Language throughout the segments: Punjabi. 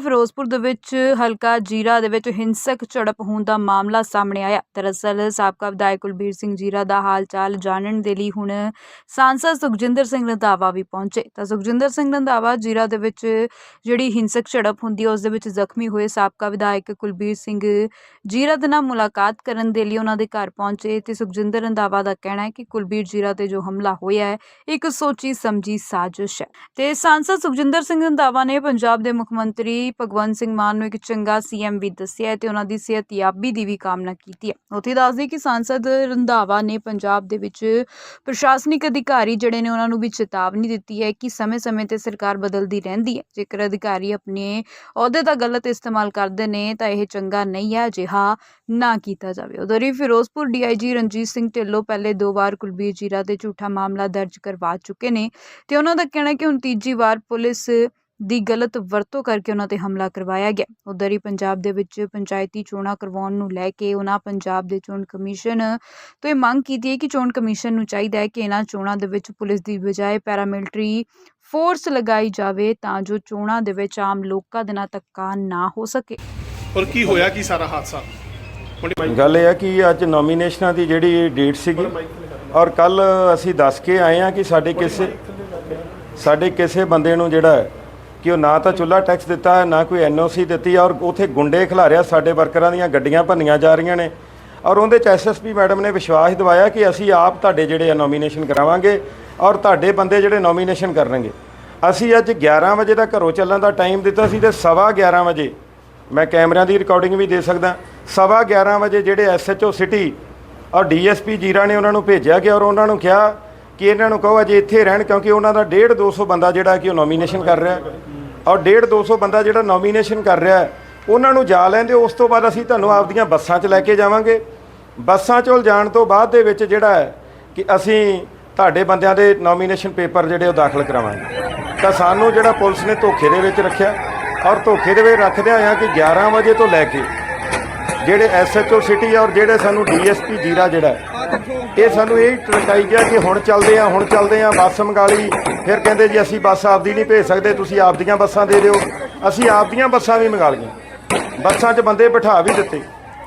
ਫਿਰੋਜ਼ਪੁਰ ਦੇ ਵਿੱਚ ਹਲਕਾ ਜੀਰਾ ਦੇ ਵਿੱਚ ਹਿੰਸਕ ਝੜਪ ਹੋਣ ਦਾ ਮਾਮਲਾ ਸਾਹਮਣੇ ਆਇਆ। ਦਰਅਸਲ ਸਾਬਕਾ ਵਿਧਾਇਕ ਕੁਲਬੀਰ ਸਿੰਘ ਜੀਰਾ ਦਾ ਹਾਲ ਚਾਲ ਜਾਣਨ ਦੇ ਲਈ ਹੁਣ ਸਾਂਸਦ ਸੁਖਜਿੰਦਰ ਸਿੰਘ ਰੰਧਾਵਾ ਵੀ ਪਹੁੰਚੇ। ਤਾਂ ਸੁਖਜਿੰਦਰ ਸਿੰਘ ਰੰਧਾਵਾ ਜੀਰਾ ਦੇ ਵਿੱਚ ਜਿਹੜੀ ਹਿੰਸਕ ਝੜਪ ਹੁੰਦੀ ਹੈ, ਉਸ ਦੇ ਵਿੱਚ ਜ਼ਖਮੀ ਹੋਏ ਸਾਬਕਾ ਵਿਧਾਇਕ ਕੁਲਬੀਰ ਸਿੰਘ ਜੀਰਾ ਦੇ ਨਾਲ ਮੁਲਾਕਾਤ ਕਰਨ ਦੇ ਲਈ ਉਹਨਾਂ ਦੇ ਘਰ ਪਹੁੰਚੇ ਤੇ ਸੁਖਜਿੰਦਰ ਰੰਧਾਵਾ ਦਾ ਕਹਿਣਾ ਹੈ ਕਿ ਕੁਲਬੀਰ ਜੀਰਾ ਤੇ ਜੋ ਹਮਲਾ ਹੋਇਆ ਹੈ, ਇੱਕ ਸੋਚੀ ਸਮਝੀ ਸਾਜ਼ਿਸ਼ ਹੈ। ਤੇ ਸਾਂਸਦ ਸੁਖਜਿੰਦਰ ਸਿੰਘ ਰੰਧਾਵਾ ਨੇ ਪੰਜਾਬ ਦੇ ਮੁੱਖ ਮੰਤਰੀ ਭਗਵੰਤ ਸਿੰਘ ਮਾਨ ਨੂੰ ਇੱਕ ਚੰਗਾ ਸੀਐਮ ਵੀ ਦੱਸਿਆ ਤੇ ਉਹਨਾਂ ਦੀ ਸਿਹਤਯਾਬੀ ਦੀ ਵੀ ਕਾਮਨਾ ਕੀਤੀ ਹੈ। ਉੱਥੇ ਦੱਸਦੇ ਕਿ ਸਾਂਸਦ ਰੰਧਾਵਾ ਨੇ ਪੰਜਾਬ ਦੇ ਵਿੱਚ ਪ੍ਰਸ਼ਾਸਨਿਕ ਅਧਿਕਾਰੀ ਜਿਹੜੇ ਨੇ ਉਹਨਾਂ ਨੂੰ ਵੀ ਚੇਤਾਵਨੀ ਦਿੱਤੀ ਹੈ ਕਿ ਸਮੇਂ-ਸਮੇਂ ਤੇ ਸਰਕਾਰ ਬਦਲਦੀ ਰਹਿੰਦੀ ਹੈ। ਜੇਕਰ ਅਧਿਕਾਰੀ ਆਪਣੇ ਅਹੁਦੇ ਦਾ ਗਲਤ ਇਸਤੇਮਾਲ ਕਰਦੇ ਨੇ ਤਾਂ ਇਹ ਚੰਗਾ ਨਹੀਂ ਹੈ, ਅਜਿਹਾ ਨਾ ਕੀਤਾ ਜਾਵੇ। ਉਧਰ ਹੀ ਫਿਰੋਜ਼ਪੁਰ ਡੀਆਈਜੀ ਰਣਜੀਤ ਸਿੰਘ ਢਿੱਲੋਂ ਪਹਿਲੇ ਦੋ ਵਾਰ ਕੁਲਬੀਰ ਜੀਰਾ ਤੇ ਝੂਠਾ ਮਾਮਲਾ ਦਰਜ ਕਰਵਾ ਚੁੱਕੇ ਨੇ ਤੇ ਉਹਨਾਂ ਦਾ ਕਹਿਣਾ ਹੈ ਕਿ ਹੁਣ ਤੀਜੀ ਵਾਰ ਪੁਲਿਸ ਦੀ ਗਲਤ ਵਰਤੋਂ ਕਰਕੇ ਉਹਨਾਂ ਤੇ ਹਮਲਾ ਕਰਵਾਇਆ ਗਿਆ। ਉਧਰ ਹੀ ਪੰਜਾਬ ਦੇ ਵਿੱਚ ਪੰਚਾਇਤੀ ਚੋਣਾਂ ਕਰਵਾਉਣ ਨੂੰ ਲੈ ਕੇ ਉਹਨਾਂ ਪੰਜਾਬ ਦੇ ਚੋਣ ਕਮਿਸ਼ਨ ਤੋਂ ਇਹ ਮੰਗ ਕੀਤੀ ਹੈ ਕਿ ਚੋਣ ਕਮਿਸ਼ਨ ਨੂੰ ਚਾਹੀਦਾ ਹੈ ਕਿ ਇਹਨਾਂ ਚੋਣਾਂ ਦੇ ਵਿੱਚ ਪੁਲਿਸ ਦੀ ਬਜਾਏ ਪੈਰਾਮਿਲਟਰੀ ਫੋਰਸ ਲਗਾਈ ਜਾਵੇ ਤਾਂ ਜੋ ਚੋਣਾਂ ਦੇ ਵਿੱਚ ਆਮ ਲੋਕਾਂ ਦੇ ਨਾਲ ਧੱਕਾ ਨਾ ਹੋ ਸਕੇ। ਔਰ ਕੀ ਹੋਇਆ ਕੀ ਸਾਰਾ ਹਾਦਸਾ? ਗੱਲ ਇਹ ਹੈ ਕਿ ਅੱਜ ਨੋਮੀਨੇਸ਼ਨਾਂ ਦੀ ਜਿਹੜੀ ਡੇਟ ਸੀਗੀ ਔਰ ਕੱਲ ਅਸੀਂ ਦੱਸ ਕੇ ਆਏ ਹਾਂ ਕਿ ਸਾਡੇ ਕਿਸੇ ਸਾਡੇ ਕਿਸੇ ਬੰਦੇ ਨੂੰ ਜਿਹੜਾ ਕਿ ਉਹ ਨਾ ਤਾਂ ਚੁੱਲਾ ਟੈਕਸ ਦਿੱਤਾ ਹੈ ਨਾ ਕੋਈ ਐਨਓਸੀ ਦਿੱਤੀ ਔਰ ਉਥੇ ਗੁੰਡੇ ਖਿਲਾਰਿਆ, ਸਾਡੇ ਵਰਕਰਾਂ ਦੀਆਂ ਗੱਡੀਆਂ ਭੰਨੀਆਂ ਜਾ ਰਹੀਆਂ ਨੇ। ਔਰ ਉਹਦੇ ਚ ਐਸਐਸਪੀ ਮੈਡਮ ਨੇ ਵਿਸ਼ਵਾਸ ਦਿਵਾਇਆ ਕਿ ਅਸੀਂ ਆਪ ਤੁਹਾਡੇ ਜਿਹੜੇ ਆ ਨੋਮੀਨੇਸ਼ਨ ਕਰਾਵਾਂਗੇ, ਔਰ ਤੁਹਾਡੇ ਬੰਦੇ ਜਿਹੜੇ ਨੋਮੀਨੇਸ਼ਨ ਕਰਨਗੇ। ਅਸੀਂ ਅੱਜ 11 ਵਜੇ ਦਾ ਘਰੋਂ ਚੱਲਣ ਦਾ ਟਾਈਮ ਦਿੱਤਾ ਸੀ ਤੇ ਸਵਾ 11 ਵਜੇ, ਮੈਂ ਕੈਮਰਿਆਂ ਦੀ ਰਿਕਾਰਡਿੰਗ ਵੀ ਦੇ ਸਕਦਾ, ਸਵਾ 11 ਵਜੇ ਜਿਹੜੇ ਐਸਐਚਓ ਸਿਟੀ ਔਰ ਡੀਐਸਪੀ ਜੀਰਾ ਨੇ ਉਹਨਾਂ ਨੂੰ ਭੇਜਿਆ ਗਿਆ, ਔਰ ਉਹਨਾਂ ਨੂੰ ਕਿਹਾ ਕਿ ਇਹਨਾਂ ਨੂੰ ਕਹੋ ਅਜੇ ਇੱਥੇ ਰਹਿਣ, ਕਿਉਂਕਿ ਉਹਨਾਂ ਦਾ 1.5 200 ਬੰਦਾ ਜਿਹੜਾ ਕਿ ਉਹ ਨੋਮੀਨੇਸ਼ਨ ਕਰ ਰਿਹਾ। ਔਰ 1.5 200 ਬੰਦਾ ਜਿਹੜਾ ਨੋਮੀਨੇਸ਼ਨ ਕਰ ਰਿਹਾ ਹੈ, ਉਹਨਾਂ ਨੂੰ ਜਾ ਲੈਂਦੇ ਉਸ ਤੋਂ ਬਾਅਦ ਅਸੀਂ ਤੁਹਾਨੂੰ ਆਪਦੀਆਂ ਬੱਸਾਂ 'ਚ ਲੈ ਕੇ ਜਾਵਾਂਗੇ। ਬੱਸਾਂ 'ਚੋਂ ਜਾਣ ਤੋਂ ਬਾਅਦ ਦੇ ਵਿੱਚ ਜਿਹੜਾ ਹੈ ਕਿ ਅਸੀਂ ਤੁਹਾਡੇ ਬੰਦਿਆਂ ਦੇ ਨੋਮੀਨੇਸ਼ਨ ਪੇਪਰ ਜਿਹੜੇ ਉਹ ਦਾਖਲ ਕਰਾਵਾਂਗੇ। ਤਾਂ ਸਾਨੂੰ ਜਿਹੜਾ ਪੁਲਿਸ ਨੇ ਧੋਖੇ ਦੇ ਵਿੱਚ ਰੱਖਿਆ ਔਰ ਧੋਖੇ ਦੇ ਵਿੱਚ ਰੱਖਦਿਆਂ ਆ ਕਿ 11 ਵਜੇ ਤੋਂ ਲੈ ਕੇ ਜਿਹੜੇ ਐਸਐਚਓ ਸਿਟੀ ਔਰ ਜਿਹੜੇ ਸਾਨੂੰ ਡੀਐਸਪੀ ਜੀਰਾ ਜਿਹੜਾ ਇਹ ਸਾਨੂੰ ਇਹ ਟਰਕਾਈ ਗਿਆ ਕਿ ਹੁਣ ਚੱਲਦੇ ਆ ਹੁਣ ਚੱਲਦੇ ਆ ਬੱਸ ਮੰਗਾ ਲਈ। ਫਿਰ ਕਹਿੰਦੇ ਜੀ ਅਸੀਂ ਬੱਸ ਆਪਦੀ ਨਹੀਂ ਭੇਜ ਸਕਦੇ, ਤੁਸੀਂ ਆਪਦੀਆਂ ਬੱਸਾਂ ਦੇ ਦਿਓ। ਅਸੀਂ ਆਪਦੀਆਂ ਬੱਸਾਂ ਵੀ ਮੰਗਾ ਲਈਆਂ। ਬੱਸਾਂ 'ਚ ਬੰਦੇ ਬਿਠਾ ਵੀ ਦਿੱਤੇ।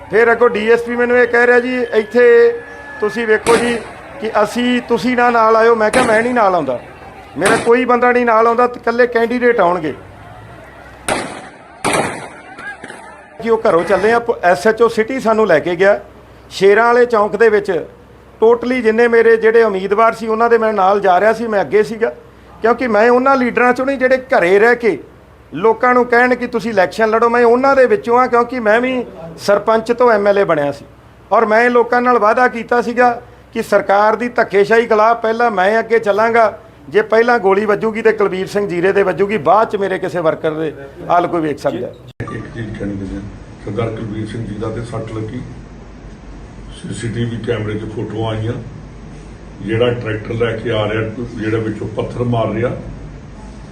ਫਿਰ ਅੱਗੋਂ ਡੀਐਸਪੀ ਮੈਨੂੰ ਇਹ ਕਹਿ ਰਿਹਾ ਜੀ, ਇੱਥੇ ਤੁਸੀਂ ਵੇਖੋ ਜੀ ਕਿ ਅਸੀਂ, ਤੁਸੀਂ ਨਾ ਨਾਲ ਆਇਓ। ਮੈਂ ਕਿਹਾ ਮੈਂ ਨਹੀਂ ਨਾਲ ਆਉਂਦਾ। ਮੇਰਾ ਕੋਈ ਬੰਦਾ ਨਹੀਂ ਨਾਲ ਆਉਂਦਾ, ਇਕੱਲੇ ਕੈਂਡੀਡੇਟ ਆਉਣਗੇ। ਕਿ ਉਹ ਘਰੋਂ ਚੱਲੇ ਆ, ਐਸਐਚਓ ਸਿਟੀ ਸਾਨੂੰ ਲੈ ਕੇ ਗਿਆ। ਸ਼ੇਰਾਂ ਵਾਲੇ ਚੌਂਕ ਦੇ ਵਿੱਚ ਟੋਟਲੀ ਜਿੰਨੇ ਮੇਰੇ ਜਿਹੜੇ ਉਮੀਦਵਾਰ ਸੀ, ਉਹਨਾਂ ਦੇ ਮੈਂ ਨਾਲ ਜਾ ਰਿਹਾ ਸੀ, ਮੈਂ ਅੱਗੇ ਸੀਗਾ। ਕਿਉਂਕਿ ਮੈਂ ਉਹਨਾਂ ਲੀਡਰਾਂ ਚੋਂ ਨਹੀਂ, ਜਿਹੜੇ ਘਰੇ ਰਹਿ ਕੇ ਲੋਕਾਂ ਨੂੰ ਕਹਿਣ ਕਿ ਤੁਸੀਂ ਇਲੈਕਸ਼ਨ ਲੜੋ, ਮੈਂ ਉਹਨਾਂ ਦੇ ਵਿੱਚੋਂ ਆ ਕਿਉਂਕਿ ਮੈਂ ਵੀ ਸਰਪੰਚ ਤੋਂ ਐਮਐਲਏ ਬਣਿਆ ਸੀ। ਔਰ ਮੈਂ ਲੋਕਾਂ ਨਾਲ ਵਾਅਦਾ ਕੀਤਾ ਸੀਗਾ ਕਿ ਸਰਕਾਰ ਦੀ ਧੱਕੇਸ਼ਾਹੀ ਖਿਲਾਫ ਪਹਿਲਾਂ ਮੈਂ ਅੱਗੇ ਚੱਲਾਂਗਾ। ਜੇ ਪਹਿਲਾਂ ਗੋਲੀ ਵੱਜੂਗੀ ਤੇ ਕੁਲਬੀਰ ਸਿੰਘ ਜੀਰੇ ਦੇ ਵੱਜੂਗੀ, ਬਾਅਦ ਚ ਮੇਰੇ ਕਿਸੇ ਵਰਕਰ ਦੇ ਹਾਲ ਕੋਈ ਵੇਖ ਸਕਦਾ। ਸਰਦਾਰ ਕੁਲਬੀਰ ਸਿੰਘ ਜੀ ਦਾ ਤੇ ਸੱਟ ਲੱਗੀ। ਸੀਸੀਟੀਵੀ ਕੈਮਰੇ 'ਚ ਫੋਟੋਆਂ ਆਈਆਂ। ਜਿਹੜਾ ਟਰੈਕਟਰ ਲੈ ਕੇ ਆ ਰਿਹਾ ਜਿਹੜਾ ਵਿੱਚੋਂ ਪੱਥਰ ਮਾਰ ਰਿਹਾ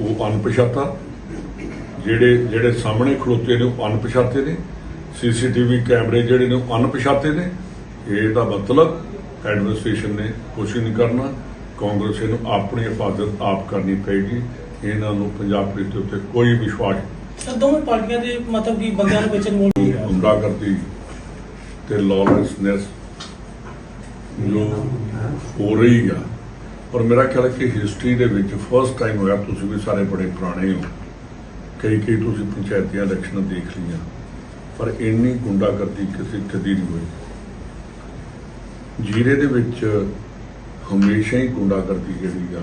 ਉਹ ਅਣਪਛਾਤਾ। ਜਿਹੜੇ ਜਿਹੜੇ ਸਾਹਮਣੇ ਖਲੋਤੇ ਨੇ ਉਹ ਅਣਪਛਾਤੇ ਨੇ। ਸੀਸੀਟੀਵੀ ਕੈਮਰੇ ਜਿਹੜੇ ਨੇ ਉਹ ਅਣਪਛਾਤੇ ਨੇ। ਇਹ ਦਾ ਮਤਲਬ ਐਡਮਿਨਿਸਟ੍ਰੇਸ਼ਨ ਨੇ ਕੋਸ਼ਿਸ਼ ਨਹੀਂ ਕਰਨਾ। ਕਾਂਗਰਸ ਨੂੰ ਆਪਣੀ ਹਿਫਾਜ਼ਤ ਆਪ ਕਰਨੀ ਪਏਗੀ। ਇਹਨਾਂ ਨੂੰ ਪੰਜਾਬ ਪੁਲਿਸ ਦੇ ਉੱਤੇ ਕੋਈ ਵਿਸ਼ਵਾਸ ਦੋਵੇਂ ਪਾਰਟੀਆਂ ਦੇ ਮਤਲਬ ਕਿ ਬੰਦਿਆਂ ਨੂੰ ਵਿੱਚ ਇਨਵੋਲਵ ਨਹੀਂ ਹੈ ਗੁੰਡਾਗਰਦੀ ਤੇ ਲੌਲੈਸਨੈਸ ਜੋ ਹੋ ਰਹੀ ਆ। ਪਰ ਮੇਰਾ ਖਿਆਲ ਹੈ ਕਿ ਹਿਸਟਰੀ ਦੇ ਵਿੱਚ ਫਸਟ ਟਾਈਮ ਹੋਇਆ ਤੁਸੀਂ ਵੀ ਸਾਰੇ ਬੜੇ ਪੁਰਾਣੇ ਹੋ, ਕਈ ਕਈ ਤੁਸੀਂ ਪੰਚਾਇਤੀਆਂ ਇਲੈਕਸ਼ਨਾਂ ਦੇਖ ਲਈਆਂ, ਪਰ ਇੰਨੀ ਗੁੰਡਾਗਰਦੀ ਕਿਸੇ ਕਦੀ ਨਹੀਂ ਹੋਈ। ਜੀਰੇ ਦੇ ਵਿੱਚ ਹਮੇਸ਼ਾ ਹੀ ਗੁੰਡਾਗਰਦੀ ਜਿਹੜੀ ਆ,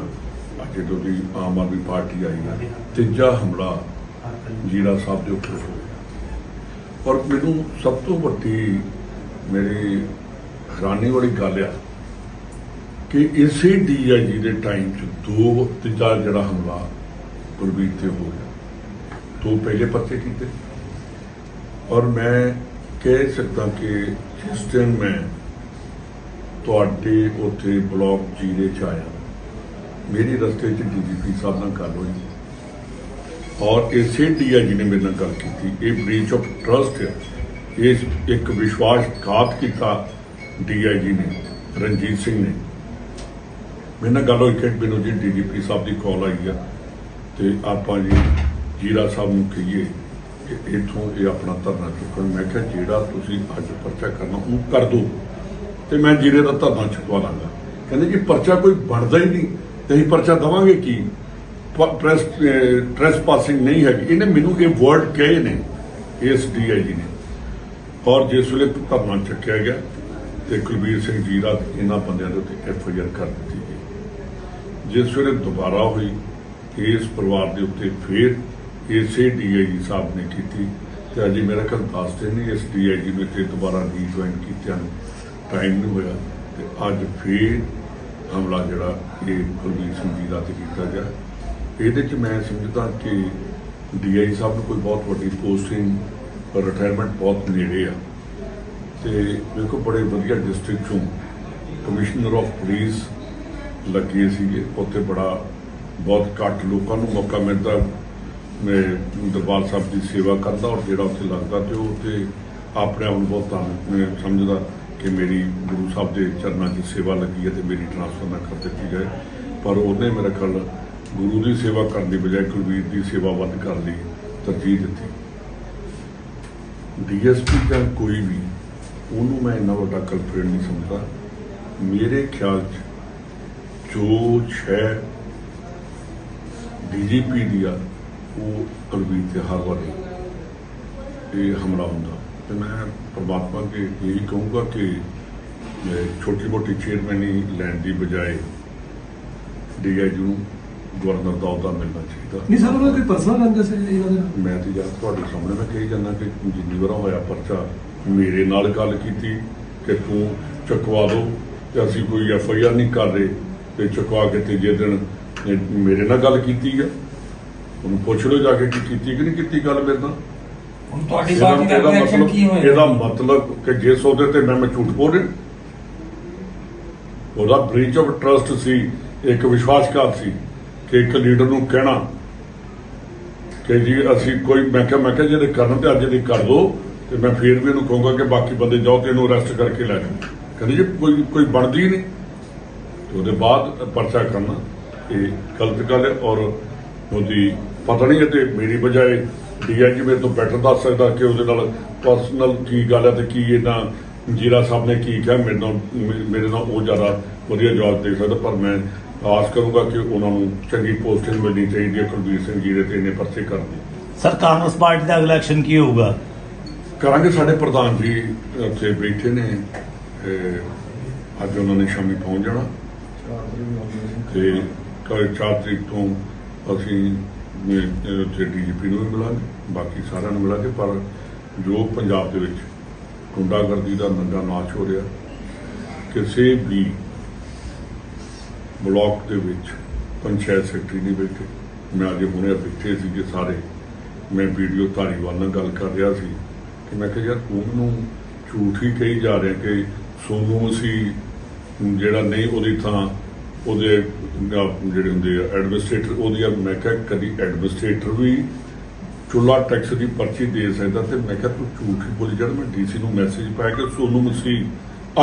ਅੱਜ ਜਦੋਂ ਦੀ ਆਮ ਆਦਮੀ ਪਾਰਟੀ ਆਈ ਆ, ਤੀਜਾ ਹਮਲਾ ਜੀਰਾ ਸਾਹਿਬ ਦੇ ਉੱਪਰ ਹੋਇਆ। ਔਰ ਮੈਨੂੰ ਸਭ ਤੋਂ ਵੱਡੀ ਮੇਰੀ ਹੈਰਾਨੀ ਵਾਲੀ ਗੱਲ ਆ ਕਿ ਇਸੇ ਡੀਆਈਜੀ ਦੇ ਟਾਈਮ 'ਚ ਦੋ ਤੀਜਾ ਜਿਹੜਾ ਹਮਲਾ ਗੁਰਬੀਰ ਤੇ ਹੋ ਗਿਆ ਦੋ ਪਹਿਲੇ ਪਰਚੇ ਕੀਤੇ ਔਰ ਮੈਂ ਕਹਿ ਸਕਦਾ ਕਿ ਜਿਸ ਦਿਨ ਮੈਂ ਤੁਹਾਡੇ ਉੱਥੇ ਬਲਾਕ ਜੀਰੇ 'ਚ ਆਇਆ ਮੇਰੀ ਰਸਤੇ 'ਚ ਡੀਜੀਪੀ ਸਾਹਿਬ ਨਾਲ ਗੱਲ ਹੋਈ ਔਰ ਇਸੇ ਡੀਆਈਜੀ ਨੇ ਮੇਰੇ ਨਾਲ ਗੱਲ ਕੀਤੀ ਇਹ ਬ੍ਰੀਚ ਆਫ ਟਰਸਟ ਹੈ ਇਸ ਇੱਕ ਵਿਸ਼ਵਾਸਘਾਤ ਕੀਤਾ ਡੀਆਈਜੀ ਨੇ, ਰਣਜੀਤ ਸਿੰਘ ਨੇ। ਮੇਰੇ ਨਾਲ ਗੱਲ ਹੋਈ ਕਿ ਮੈਨੂੰ ਜੀ ਡੀਜੀਪੀ ਸਾਹਿਬ ਦੀ ਕਾਲ ਆਈ ਆ ਤੇ ਆਪਾਂ ਜੀ ਜੀਰਾ ਸਾਹਿਬ ਨੂੰ ਕਹੀਏ ਕਿ ਇੱਥੋਂ ਇਹ ਆਪਣਾ ਧਰਨਾ ਚੁੱਕਣ। ਮੈਂ ਕਿਹਾ, ਜਿਹੜਾ ਤੁਸੀਂ ਅੱਜ ਪਰਚਾ ਕਰਨਾ ਉਹਨੂੰ ਕਰ ਦਿਓ। ਤੇ ਮੈਂ ਜੀਰੇ ਦਾ ਧਰਨਾ ਚੁਕਵਾ ਲਾਂਗਾ। ਕਹਿੰਦੇ ਜੀ, ਪਰਚਾ ਕੋਈ ਬਣਦਾ ਹੀ ਨਹੀਂ। ਤੇ ਅਸੀਂ ਪਰਚਾ ਦਵਾਂਗੇ ਕੀ? ਪ੍ਰੈਸ ਟ੍ਰੈਸ ਪਾਸਿੰਗ ਨਹੀਂ ਹੈਗੀ। ਇਹਨੇ ਮੈਨੂੰ ਇਹ ਵਰਡ ਕਹੇ ਨੇ, ਇਸ ਡੀਆਈਜੀ ਨੇ। ਔਰ ਜਿਸ ਵੇਲੇ ਧਰਨਾ ਚੱਕਿਆ ਗਿਆ ਤੇ ਕੁਲਬੀਰ ਸਿੰਘ ਜੀਰਾ ਤੇ ਇਹਨਾਂ ਬੰਦਿਆਂ ਦੇ ਉੱਤੇ ਐਫ ਆਈ ਆਰ ਕਰ ਦਿੱਤੀ ਗਈ। ਜਿਸ ਵੇਲੇ ਦੁਬਾਰਾ ਹੋਈ, ਇਸ ਪਰਿਵਾਰ ਦੇ ਉੱਤੇ ਫੇਰ ਇਸੇ ਡੀਆਈਜੀ ਸਾਹਿਬ ਨੇ ਕੀਤੀ ਤੇ ਅਜੇ ਮੇਰਾ ਕੱਲ ਦੱਸ ਦਿਨ ਨਹੀਂ ਇਸ ਡੀਆਈਜੀ ਨੇ ਤੇ ਦੁਬਾਰਾ ਰੀਜੁਆਇਨ ਕੀਤਿਆਂ ਨੂੰ ਟਾਈਮ ਨਹੀਂ ਹੋਇਆ ਤੇ ਅੱਜ ਫੇਰ ਹਮਲਾ ਜਿਹੜਾ ਇਹ ਕੁਲਬੀਰ ਸਿੰਘ ਜੀਰਾ ਤੇ ਕੀਤਾ ਗਿਆ। ਇਹਦੇ ਚ ਮੈਂ ਸਮਝਦਾ ਕਿ ਡੀਆਈ ਸਾਹਿਬ ਨੂੰ ਕੋਈ ਬਹੁਤ ਵੱਡੀ ਪੋਸਟਿੰਗ ਰਿਟਾਇਰਮੈਂਟ ਬਹੁਤ ਨੇੜੇ ਆ। ਤੇ ਵੇਖੋ ਬੜੇ ਵਧੀਆ ਡਿਸਟ੍ਰਿਕਟ ਚੋਂ ਕਮਿਸ਼ਨਰ ਆਫ ਪੁਲਿਸ ਲੱਗੇ ਸੀਗੇ। ਉੱਥੇ ਬੜਾ ਬਹੁਤ ਘੱਟ ਲੋਕਾਂ ਨੂੰ ਮੌਕਾ ਮਿਲਦਾ। ਮੈਂ ਦਰਬਾਰ ਸਾਹਿਬ ਦੀ ਸੇਵਾ ਕਰਦਾ ਔਰ ਜਿਹੜਾ ਉੱਥੇ ਲੱਗਦਾ ਤੇ ਉਹ ਉੱਥੇ ਆਪਣੇ ਆਪ ਨੂੰ ਬਹੁਤ ਧੰਨ ਸਮਝਦਾ ਕਿ ਮੇਰੀ ਗੁਰੂ ਸਾਹਿਬ ਦੇ ਚਰਨਾਂ 'ਚ ਸੇਵਾ ਲੱਗੀ ਹੈ ਤੇ ਮੇਰੀ ਟ੍ਰਾਂਸਫਰ ਨਾ ਕਰ ਦਿੱਤੀ ਜਾਏ। ਪਰ ਉਹਨੇ ਮੇਰਾ ਖਿਆਲ ਗੁਰੂ ਦੀ ਸੇਵਾ ਕਰਨ ਦੀ ਬਜਾਏ ਕੁਲਵੀਰ ਦੀ ਸੇਵਾ ਵੱਧ ਕਰਨ ਲਈ ਤਰਜੀਹ ਦਿੱਤੀ। ਡੀਐਸਪੀ ਜਾਂ ਕੋਈ ਵੀ, ਉਹਨੂੰ ਮੈਂ ਇੰਨਾ ਵੱਡਾ ਕਲਪਰੇਟ ਨਹੀਂ ਸਮਝਦਾ। ਮੇਰੇ ਖਿਆਲ 'ਚ ਜੋ ਛੇ ਡੀਜੀਪੀ ਦੀ ਆ, ਉਹ ਕੁਲਵੀਰ ਤੇ ਹਰ ਵਾਰੀ ਇਹ ਹਮਲਾ ਹੁੰਦਾ। ਤੇ ਮੈਂ ਪ੍ਰਮਾਤਮਾ ਅੱਗੇ ਇਹੀ ਕਹੂੰਗਾ ਕਿ ਛੋਟੀ ਮੋਟੀ ਚੇਅਰਮੈਨੀ ਲੈਣ ਦੀ ਬਜਾਏ ਡੀਆਈਜੀ ਨੂੰ ਗਵਰਨਰ ਦਾ ਅਹੁਦਾ ਮਿਲਣਾ ਚਾਹੀਦਾ। ਨਹੀਂ ਸਰ ਉਹਨਾਂ ਕੋਈ ਪਰਸਨਲ ਰੰਜਸ ਹੈ ਇਹਨਾਂ ਦੇ ਨਾਲ? ਮੈਂ ਤੇ ਯਾਰ ਤੁਹਾਡੇ ਸਾਹਮਣੇ ਮੈਂ ਕਹੀ ਜਾਂਦਾ ਕਿ ਜਿੰਨੀ ਵਾਰ ਹੋਇਆ ਪਰਚਾ ਮੇਰੇ ਨਾਲ ਗੱਲ ਕੀਤੀ ਕਿ ਤੂੰ ਚੁਕਵਾ ਦੋ ਤੇ ਅਸੀਂ ਕੋਈ ਐਫ ਆਈ ਆਰ ਨਹੀਂ ਕਰ ਰਹੇ ਤੇ ਚੁਕਵਾ ਕੇ ਤੀਜੇ ਦਿਨ ਇਹ ਮੇਰੇ ਨਾਲ ਗੱਲ ਕੀਤੀ ਆ। ਉਹਨੂੰ ਪੁੱਛ ਲਓ ਜਾ ਕੇ ਕਿ ਕੀਤੀ ਕਿ ਨਹੀਂ ਕੀਤੀ ਗੱਲ ਮੇਰੇ ਨਾਲ। ਹੁਣ ਤੁਹਾਡੀ ਪਾਰਟੀ ਦਾ ਰਿਐਕਸ਼ਨ ਕੀ ਹੋਏਗਾ ਇਹਦਾ ਮਤਲਬ ਕਿ ਜਿਸ ਉਹਦੇ ਤੇ ਮੈਂ ਮੈਂ ਝੂਠ ਬੋਲ ਰਿਹਾ। ਉਹਦਾ ਬ੍ਰੀਚ ਆਫ ਟਰਸਟ ਸੀ ਇੱਕ ਵਿਸ਼ਵਾਸਘਾਤ ਸੀ। ਕਿ ਇੱਕ ਲੀਡਰ ਨੂੰ ਕਹਿਣਾ ਕਿ ਜੀ ਅਸੀਂ ਕੋਈ ਮੈਂ ਕਿਹਾ ਮੈਂ ਕਿਹਾ ਜੇ ਕਰਨ ਤੇ ਅੱਜ ਦੀ ਕਰ ਦੋ, ਤੇ ਮੈਂ ਫੇਰ ਵੀ ਇਹਨੂੰ ਕਹੂੰਗਾ ਕਿ ਬਾਕੀ ਬੰਦੇ ਜਾਓ ਤੇ ਇਹਨੂੰ ਅਰੈਸਟ ਕਰਕੇ ਲੈ ਜਾਓ। ਕਹਿੰਦੇ ਜੀ ਕੋਈ ਕੋਈ ਬਣਦੀ ਨਹੀਂ। ਤੇ ਉਹਦੇ ਬਾਅਦ ਪਰਚਾ ਕਰਨਾ। ਇਹ ਗਲਤ ਗੱਲ ਹੈ ਔਰ ਉਹਦੀ ਪਤਾ ਨਹੀਂ ਹੈ ਤੇ ਮੇਰੀ ਬਜਾਏ ਡੀਆਈਜੀ ਮੇਰੇ ਤੋਂ ਬੈਟਰ ਦੱਸ ਸਕਦਾ ਕਿ ਉਹਦੇ ਨਾਲ ਪਰਸਨਲ ਕੀ ਗੱਲ ਹੈ ਤੇ ਕੀ ਇਹਨਾਂ ਜੀਰਾ ਸਾਹਿਬ ਨੇ ਕੀ ਕਿਹਾ। ਮੇਰੇ ਨਾਲ ਮੇਰੇ ਨਾਲ ਉਹ ਜ਼ਿਆਦਾ ਵਧੀਆ ਜਵਾਬ ਦੇ ਸਕਦਾ, ਪਰ ਮੈਂ ਆਸ ਕਰੂੰਗਾ ਕਿ ਉਹਨਾਂ ਨੂੰ ਚੰਗੀ ਪੋਸਟਿੰਗ ਮਿਲਣੀ ਚਾਹੀਦੀ ਹੈ ਕੁਲਬੀਰ ਸਿੰਘ ਜੀਰੇ ਤੇ ਇਹਨੇ ਪਰਚੇ ਕਰਨੇ ਸਰ ਕਾਂਗਰਸ ਪਾਰਟੀ ਦਾ ਅਗਲਾ ਐਕਸ਼ਨ ਕੀ ਹੋਊਗਾ? ਕਰਾਂਗੇ ਸਾਡੇ ਪ੍ਰਧਾਨ ਜੀ ਉੱਥੇ ਬੈਠੇ ਨੇ ਅੱਜ ਉਹਨਾਂ ਨੇ ਸ਼ਾਮੀ ਪਹੁੰਚ ਜਾਣਾ। ਤੇ ਕੱਲ 4 ਤਰੀਕ ਤੋਂ ਅਸੀਂ ਉੱਥੇ ਡੀਜੀਪੀ ਨੂੰ ਵੀ ਮਿਲਾਂਗੇ ਬਾਕੀ ਸਾਰਿਆਂ ਨੂੰ ਮਿਲਾਂਗੇ ਪਰ ਜੋ ਪੰਜਾਬ ਦੇ ਵਿੱਚ ਗੁੰਡਾਗਰਦੀ ਦਾ ਨੰਗਾ ਨਾਚ ਹੋ ਰਿਹਾ ਕਿਸੇ ਵੀ ਬਲਾਕ ਦੇ ਵਿੱਚ ਪੰਚਾਇਤ ਸੈਕਟਰੀ ਨਹੀਂ ਬੈਠੇ। ਮੈਂ ਅੱਜ ਹੁਣੇ ਬੈਠੇ ਸੀਗੇ ਸਾਰੇ। ਮੈਂ ਵੀਡੀਓ ਧਾਰੀਵਾਲ ਨਾਲ ਗੱਲ ਕਰ ਰਿਹਾ ਸੀ। ਕਿ ਮੈਂ ਕਿਹਾ, ਯਾਰ, ਤੂੰ ਮੈਨੂੰ ਝੂਠ ਹੀ ਕਹੀ ਜਾ ਰਿਹਾ ਕਿ ਸੋਨੂੰ ਸੀ ਜਿਹੜਾ ਨਹੀਂ, ਉਹਦੀ ਥਾਂ ਉਹਦੇ ਜਿਹੜੇ ਹੁੰਦੇ ਆ ਐਡਮਿਨਿਸਟ੍ਰੇਟਰ ਉਹਦੀ ਮੈਂ ਕਿਹਾ, ਕਦੀ ਐਡਮਿਨਿਸਟ੍ਰੇਟਰ ਵੀ ਚੁੱਲਾ ਟੈਕਸ ਦੀ ਪਰਚੀ ਦੇ ਸਕਦਾ ਤੇ ਮੈਂ ਕਿਹਾ, ਤੂੰ ਝੂਠ ਹੀ ਬੋਲੀ ਜਦ ਮੈਂ ਡੀਸੀ ਨੂੰ ਮੈਸੇਜ ਪਾਇਆ ਕਿ ਸੋਨੂੰ ਮਸੀਹ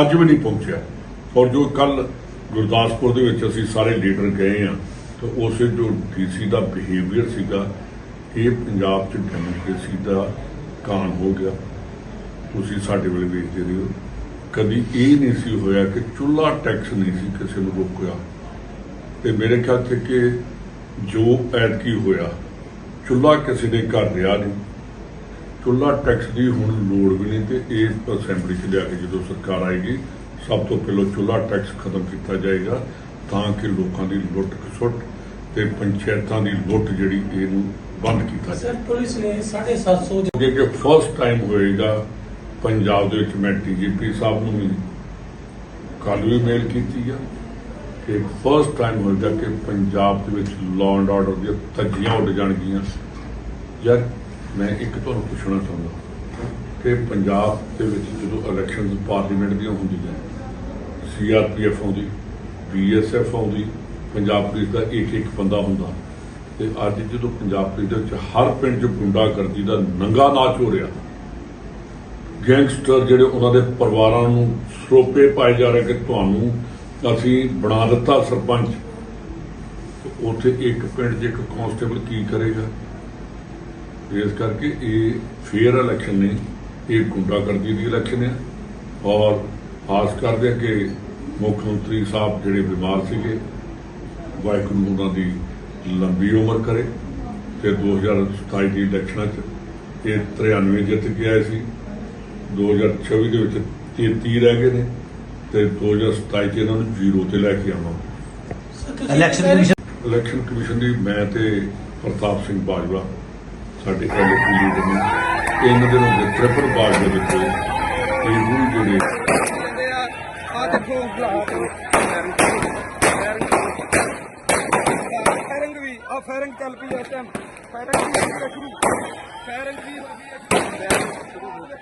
ਅੱਜ ਵੀ ਨਹੀਂ ਪਹੁੰਚਿਆ। ਔਰ ਜੋ ਕੱਲ ਗੁਰਦਾਸਪੁਰ ਦੇ ਵਿੱਚ ਅਸੀਂ ਸਾਰੇ ਲੀਡਰ ਗਏ ਆ ਤਾਂ ਉਸੇ ਜੋ ਡੀਸੀ ਦਾ ਬਿਹੇਵੀਅਰ ਸੀਗਾ, ਇਹ ਪੰਜਾਬ 'ਚ ਡੈਮੋਕ੍ਰੇਸੀ ਦਾ ਕਾਨ ਹੋ ਗਿਆ। ਤੁਸੀਂ ਸਾਡੇ ਵੇਲੇ ਵੇਖਦੇ ਰਹੇ। ਹੋ ਕਦੀ ਇਹ ਨਹੀਂ ਸੀ ਹੋਇਆ ਕਿ ਚੁੱਲਾ ਟੈਕਸ ਨਹੀਂ ਸੀ ਕਿਸੇ ਨੂੰ ਰੋਕਿਆ। ਤੇ ਮੇਰੇ ਖਿਆਲ 'ਚ ਕਿ ਜੋ ਐਤਕੀ ਹੋਇਆ ਚੁੱਲਾ ਕਿਸੇ ਦੇ ਘਰ ਰਿਹਾ ਨਹੀਂ। ਚੁੱਲਾ ਟੈਕਸ ਦੀ ਹੁਣ ਲੋੜ ਵੀ ਨਹੀਂ ਤੇ ਇਹ ਅਸੈਂਬਲੀ 'ਚ ਲਿਆ ਕੇ ਜਦੋਂ ਸਰਕਾਰ ਆਏਗੀ ਸਭ ਤੋਂ ਪਹਿਲਾਂ ਚੁੱਲਾ ਟੈਕਸ ਖਤਮ ਕੀਤਾ ਜਾਏਗਾ ਤਾਂ ਕਿ ਲੋਕਾਂ ਦੀ ਲੁੱਟ ਖਸੁੱਟ ਤੇ ਪੰਚਾਇਤਾਂ ਦੀ ਲੁੱਟ ਜਿਹੜੀ ਇਹਨੂੰ ਬੰਦ ਕੀਤਾ ਜਾਏ। ਸਰ ਪੁਲਿਸ ਨੇ 750 ਦੇ ਜੇ ਕਿ ਫਸਟ ਟਾਈਮ ਹੋਏਗਾ ਪੰਜਾਬ ਦੇ ਵਿੱਚ ਮੈਂ ਡੀਜੀਪੀ ਸਾਹਿਬ ਨੂੰ ਵੀ ਕੱਲ੍ਹ ਵੀ ਮੇਲ ਕੀਤੀ ਆ ਕਿ ਫਸਟ ਟਾਈਮ ਹੋਏਗਾ ਕਿ ਪੰਜਾਬ ਦੇ ਵਿੱਚ ਲਾਅ ਐਂਡ ਆਰਡਰ ਦੀਆਂ ਧੱਜੀਆਂ ਉੱਡ ਜਾਣਗੀਆਂ। ਯਾਰ ਮੈਂ ਇੱਕ ਤੁਹਾਨੂੰ ਪੁੱਛਣਾ ਚਾਹੁੰਦਾ ਕਿ ਪੰਜਾਬ ਦੇ ਵਿੱਚ ਜਦੋਂ ਇਲੈਕਸ਼ਨਸ ਪਾਰਲੀਮੈਂਟ ਦੀਆਂ ਹੁੰਦੀਆਂ ਸੀਆਰਪੀਐਫ ਆਉਂਦੀ ਬੀਐਸਐਫ ਆਉਂਦੀ, ਪੰਜਾਬ ਪੁਲਿਸ ਦਾ ਇੱਕ ਇੱਕ ਬੰਦਾ ਹੁੰਦਾ। ਤੇ ਅੱਜ ਜਦੋਂ ਪੰਜਾਬ ਪੁਲਿਸ ਦੇ ਵਿੱਚ ਹਰ ਪਿੰਡ 'ਚ ਗੁੰਡਾਗਰਦੀ ਦਾ ਨੰਗਾ ਨਾਚ ਹੋ ਰਿਹਾ, ਗੈਂਗਸਟਰ ਜਿਹੜੇ ਉਹਨਾਂ ਦੇ ਪਰਿਵਾਰਾਂ ਨੂੰ ਸਰੋਪੇ ਪਾਏ ਜਾ ਰਹੇ ਕਿ ਤੁਹਾਨੂੰ ਅਸੀਂ ਬਣਾ ਦਿੱਤਾ ਸਰਪੰਚ ਉੱਥੇ ਇੱਕ ਪਿੰਡ 'ਚ ਇੱਕ ਕਾਂਸਟੇਬਲ ਕੀ ਕਰੇਗਾ? ਇਸ ਕਰਕੇ ਇਹ ਫੇਅਰ ਇਲੈਕਸ਼ਨ ਨਹੀਂ ਇਹ ਗੁੰਡਾਗਰਦੀ ਦੀ ਇਲੈਕਸ਼ਨ ਹੈ। ਔਰ ਆਸ ਕਰਦੇ ਕਿ ਮੁੱਖ ਮੰਤਰੀ ਸਾਹਿਬ ਜਿਹੜੇ ਬਿਮਾਰ ਸੀਗੇ ਵਾਹਿਗੁਰੂ ਉਹਨਾਂ ਦੀ ਲੰਬੀ ਉਮਰ ਕਰੇ ਤੇ 2027 ਦੀ ਇਲੈਕਸ਼ਨਾਂ 'ਚ ਇਹ 93 ਜਿੱਤ ਕੇ ਆਏ ਸੀ। 2024 ਦੇ ਵਿੱਚ 33 ਰਹਿ ਗਏ ਨੇ ਤੇ 2027 'ਚ ਇਹਨਾਂ ਨੂੰ ਜ਼ੀਰੋ ਤੇ ਲੈ ਕੇ ਆਵਾਂਗੇ। ਇਲੈਕਸ਼ਨ ਕਮਿਸ਼ਨ ਦੀ ਮੈਂ ਤੇ ਪ੍ਰਤਾਪ ਸਿੰਘ ਬਾਜਵਾ ਸਾਡੇ ਐਲਪੀ ਲੀਡਰ ਨੇ ਇਹਨਾਂ ਦੇ ਨੂੰ ਟ੍ਰਿਪਲ ਦੇ ਵਿੱਚ ਇਹ ਜਿਹੜੇ ਫਾਇਰਿੰਗ ਵੀ ਆ ਫਾਇਰਿੰਗ ਚੱਲ ਪਈ ਇਸ ਟਾਈਮ ਫਾਇਰਿੰਗ ਵੀ ਹੋ ਗਈ ਸ਼ੁਰੂ ਫਾਇਰਿੰਗ ਵੀ ਹੋ ਗਈ ਸ਼ੁਰੂ।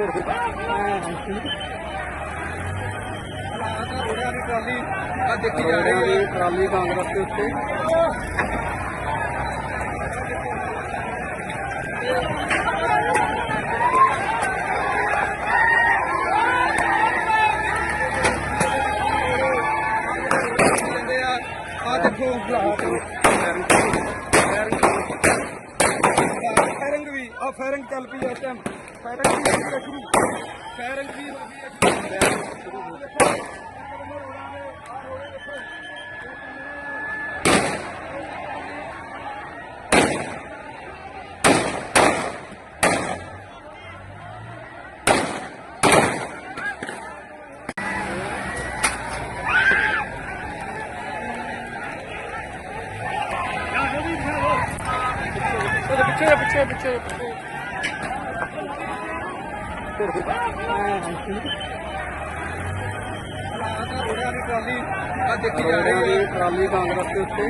ਰੋੜਿਆਂ ਦੀ ਟਰਾਲੀ ਆ ਦੇਖੀ ਜਾ ਰਹੀ ਹੈ ਟਰਾਲੀ ਕਾਂਗਰਸ ਦੇ ਉੱਤੇ ਆ ਦੇਖੋ ਫਾਇਰਿੰਗ ਵੀ ਆ ਫਾਇਰਿੰਗ ਚੱਲ ਪਈ ਇਸ ਟਾਈਮ ਫਾਇਰਿੰਗ ਵੀ ਹੋ ਗਈ ਹੈ ਸ਼ੁਰੂ ਫਾਇਰਿੰਗ ਵੀ ਟਰਾਲੀ ਆ ਦੇਖੀ ਜਾ ਰਹੀ ਹੈ। ਟਰਾਲੀ ਕਾਂਗਰਸ ਦੇ ਉੱਤੇ।